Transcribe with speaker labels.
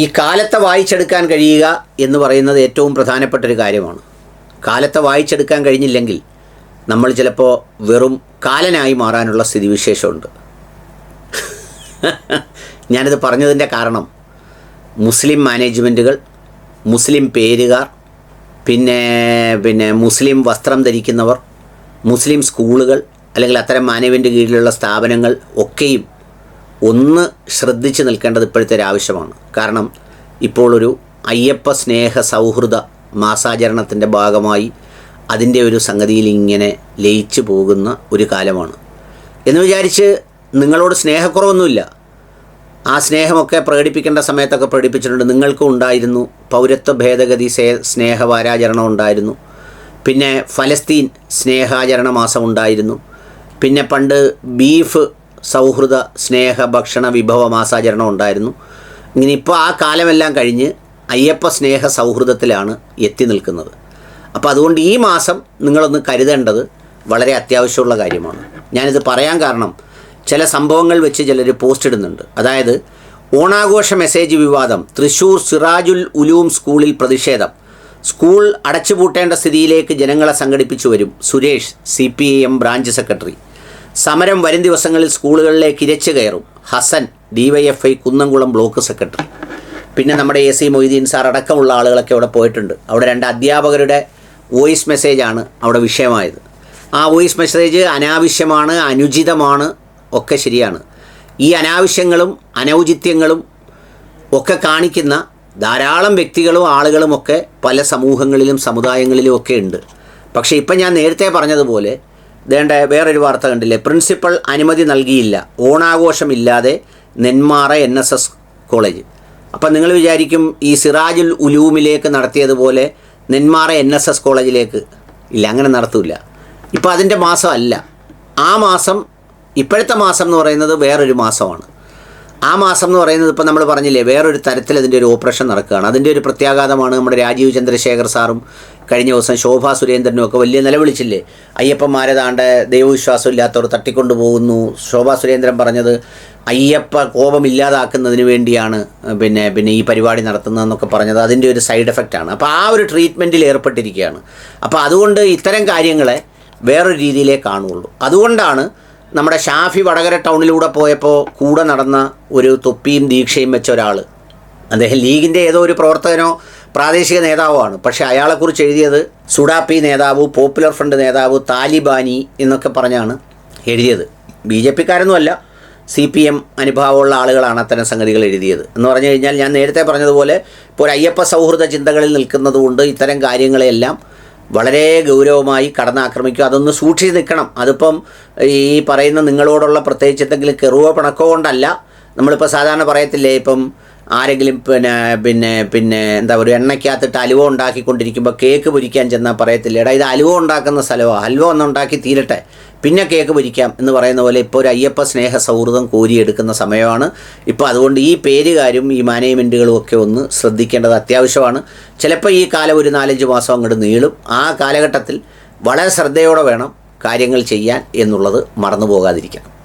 Speaker 1: ഈ കാലത്തെ വായിച്ചെടുക്കാൻ കഴിയുക എന്ന് പറയുന്നത് ഏറ്റവും പ്രധാനപ്പെട്ട ഒരു കാര്യമാണ്. കാലത്തെ വായിച്ചെടുക്കാൻ കഴിഞ്ഞില്ലെങ്കിൽ നമ്മൾ ചിലപ്പോൾ വെറും കാലനായി മാറാനുള്ള സ്ഥിതിവിശേഷമുണ്ട്. ഞാനിത് പറഞ്ഞതിന്റെ കാരണം മുസ്ലിം മാനേജ്മെന്റുകൾ മുസ്ലിം പേരുകാർ പിന്നെ പിന്നെ മുസ്ലിം വസ്ത്രം ധരിക്കുന്നവർ മുസ്ലിം സ്കൂളുകൾ അല്ലെങ്കിൽ അത്തരം മാനേജ്മെന്റ് കീഴിലുള്ള സ്ഥാപനങ്ങൾ ഒക്കെയും ഒന്ന് ശ്രദ്ധിച്ച് നിൽക്കേണ്ടത് ഇപ്പോഴത്തെ ഒരു ആവശ്യമാണ്. കാരണം ഇപ്പോൾ ഒരു അയ്യപ്പ സ്നേഹ സൗഹൃദ മാസാചരണത്തിന്റെ ഭാഗമായി അതിന്റെ ഒരു സംഗതിയിൽ ഇങ്ങനെ ലയിച്ചു പോകുന്ന ഒരു കാലമാണ്. എന്ന് വിചാരിച്ച് നിങ്ങളോട് സ്നേഹക്കുറവൊന്നുമില്ല. ആ സ്നേഹമൊക്കെ പ്രകടിപ്പിക്കേണ്ട സമയത്തൊക്കെ പ്രകടിപ്പിച്ചിട്ടുണ്ട്. നിങ്ങൾക്കും ഉണ്ടായിരുന്നു. പൗരത്വ ഭേദഗതി സേ സ്നേഹവാരാചരണം ഉണ്ടായിരുന്നു. പിന്നെ ഫലസ്തീൻ സ്നേഹാചരണ മാസം ഉണ്ടായിരുന്നു. പിന്നെ പണ്ട് ബീഫ് സൗഹൃദ സ്നേഹ ഭക്ഷണ വിഭവ മാസാചരണം ഉണ്ടായിരുന്നു. ഇങ്ങനെ ഇപ്പോൾ ആ കാലമെല്ലാം കഴിഞ്ഞ് അയ്യപ്പ സ്നേഹ സൗഹൃദത്തിലാണ് എത്തി നിൽക്കുന്നത്. അപ്പോൾ അതുകൊണ്ട് ഈ മാസം നിങ്ങളൊന്ന് കരുതേണ്ടത് വളരെ അത്യാവശ്യമുള്ള കാര്യമാണ്. ഞാനിത് പറയാൻ കാരണം ചില സംഭവങ്ങൾ വെച്ച് ചിലർ പോസ്റ്റ് ഇടുന്നുണ്ട്. അതായത് ഓണാഘോഷ മെസ്സേജ് വിവാദം തൃശൂർ സിറാജുൽ ഉലൂം സ്കൂളിൽ പ്രതിഷേധം. സ്കൂൾ അടച്ചുപൂട്ടേണ്ട സ്ഥിതിയിലേക്ക് ജനങ്ങളെ സംഘടിപ്പിച്ചു വരും സുരേഷ് സി ബ്രാഞ്ച് സെക്രട്ടറി. സമരം വരും ദിവസങ്ങളിൽ സ്കൂളുകളിലേക്ക് ഇരച്ചു കയറും. Hasan DYFI Kunnamkulam block secretary. പിന്നെ നമ്മുടെ എ സി മൊയ്തീൻ സാർ അടക്കമുള്ള ആളുകളൊക്കെ അവിടെ പോയിട്ടുണ്ട്. അവിടെ രണ്ട് അധ്യാപകരുടെ വോയിസ് മെസ്സേജാണ് അവിടെ വിഷയമായത്. ആ വോയിസ് മെസ്സേജ് അനാവശ്യമാണ് അനുചിതമാണ് ഒക്കെ ശരിയാണ്. ഈ അനാവശ്യങ്ങളും അനൗചിത്യങ്ങളും ഒക്കെ കാണിക്കുന്ന ധാരാളം വ്യക്തികളും ആളുകളുമൊക്കെ പല സമൂഹങ്ങളിലും സമുദായങ്ങളിലും ഒക്കെ ഉണ്ട്. പക്ഷേ ഇപ്പം ഞാൻ നേരത്തെ പറഞ്ഞതുപോലെ വേണ്ട വേറൊരു വാർത്ത കണ്ടില്ലേ? പ്രിൻസിപ്പൽ അനുമതി നൽകിയില്ല. ഓണാഘോഷമില്ലാതെ Nenmara N S S college. അപ്പം നിങ്ങൾ വിചാരിക്കും ഈ സിറാജുൽ ഉലൂമിലേക്ക് നടത്തിയതുപോലെ നെന്മാറ എൻ എസ് എസ് കോളേജിലേക്ക് ഇല്ല അങ്ങനെ നടത്തൂല ഇപ്പോൾ അതിന്റെ മാസം അല്ല. ആ മാസം ഇപ്പോഴത്തെ മാസം എന്ന് പറയുന്നത് വേറൊരു മാസമാണ്. ആ മാസം എന്ന് പറയുന്നത് ഇപ്പം നമ്മൾ പറഞ്ഞില്ലേ വേറൊരു തരത്തിൽ അതിന്റെ ഒരു ഓപ്പറേഷൻ നടക്കുകയാണ്. അതിന്റെ ഒരു പ്രത്യാഘാതമാണ് നമ്മുടെ രാജീവ് ചന്ദ്രശേഖർ സാറും കഴിഞ്ഞ ദിവസം ശോഭാ സുരേന്ദ്രനും ഒക്കെ വലിയ നിലവിളിച്ചില്ലേ? അയ്യപ്പന്മാരെ താണ്ട് ദൈവവിശ്വാസം ഇല്ലാത്തവർ തട്ടിക്കൊണ്ടു പോകുന്നു ശോഭാ സുരേന്ദ്രൻ പറഞ്ഞത് അയ്യപ്പ കോപം കോപമില്ലാതാക്കുന്നതിന് വേണ്ടിയാണ് പിന്നെ പിന്നെ ഈ പരിപാടി നടത്തുന്നതെന്നൊക്കെ പറഞ്ഞത്. അതിന്റെ ഒരു സൈഡ് എഫക്റ്റാണ് അപ്പോൾ ആ ഒരു ട്രീറ്റ്മെന്റിൽ ഏർപ്പെട്ടിരിക്കുകയാണ്. അപ്പോൾ അതുകൊണ്ട് ഇത്തരം കാര്യങ്ങളെ വേറൊരു രീതിയിലേ കാണുകയുള്ളൂ. അതുകൊണ്ടാണ് നമ്മുടെ ഷാഫി വടകര ടൗണിലൂടെ പോയപ്പോൾ കൂടെ നടന്ന ഒരു തൊപ്പിയും ദീക്ഷയും വെച്ച ഒരാൾ അദ്ദേഹം ലീഗിന്റെ ഏതോ ഒരു പ്രവർത്തകനോ പ്രാദേശിക നേതാവോ ആണ്. പക്ഷേ അയാളെക്കുറിച്ച് എഴുതിയത് സുഡാപ്പി നേതാവ് പോപ്പുലർ ഫ്രണ്ട് നേതാവ് താലിബാനി എന്നൊക്കെ പറഞ്ഞാണ് എഴുതിയത്. ബി ജെ പിക്കാരൊന്നുമല്ല സി പി എം അനുഭാവമുള്ള ആളുകളാണ് അത്തരം സംഗതികൾ എഴുതിയത്. എന്ന് പറഞ്ഞു കഴിഞ്ഞാൽ ഞാൻ നേരത്തെ പറഞ്ഞതുപോലെ ഇപ്പോൾ ഒരു അയ്യപ്പ സൗഹൃദ ചിന്തകളിൽ നിൽക്കുന്നതുകൊണ്ട് ഇത്തരം കാര്യങ്ങളെല്ലാം വളരെ ഗൗരവമായി കടന്നാക്രമിക്കുക അതൊന്ന് സൂക്ഷിച്ച് നിൽക്കണം. അതിപ്പം ഈ പറയുന്ന നിങ്ങളോടുള്ള പ്രത്യേകിച്ച് എന്തെങ്കിലും കെറുവോ പിണക്കോ കൊണ്ടല്ല നമ്മളിപ്പോൾ സാധാരണ പറയത്തില്ലേ ഇപ്പം ആരെങ്കിലും പിന്നെ പിന്നെ പിന്നെ എന്താ പറയുക എണ്ണയ്ക്കകത്തിട്ട് അലുവ ഉണ്ടാക്കിക്കൊണ്ടിരിക്കുമ്പോൾ കേക്ക് പൊരിക്കാൻ ചെന്നാൽ പറയത്തില്ല എടാ ഇത് അലുവ ഉണ്ടാക്കുന്ന സ്ഥലമാണ് അലുവ ഒന്ന് ഉണ്ടാക്കി തീരട്ടെ പിന്നെ കേക്ക് പൊരിക്കാം എന്ന് പറയുന്ന പോലെ ഇപ്പോൾ ഒരു അയ്യപ്പ സ്നേഹ സൗഹൃദം കോരിയെടുക്കുന്ന സമയമാണ്. ഇപ്പോൾ അതുകൊണ്ട് ഈ പേരുകാരും ഈ മാനേജ്മെന്റുകളും ഒക്കെ ഒന്ന് ശ്രദ്ധിക്കേണ്ടത് അത്യാവശ്യമാണ്. ചിലപ്പോൾ ഈ കാലം ഒരു നാലഞ്ച് മാസം അങ്ങോട്ട് നീളും. ആ കാലഘട്ടത്തിൽ വളരെ ശ്രദ്ധയോടെ വേണം കാര്യങ്ങൾ ചെയ്യാൻ എന്നുള്ളത് മറന്നു പോകാതിരിക്കണം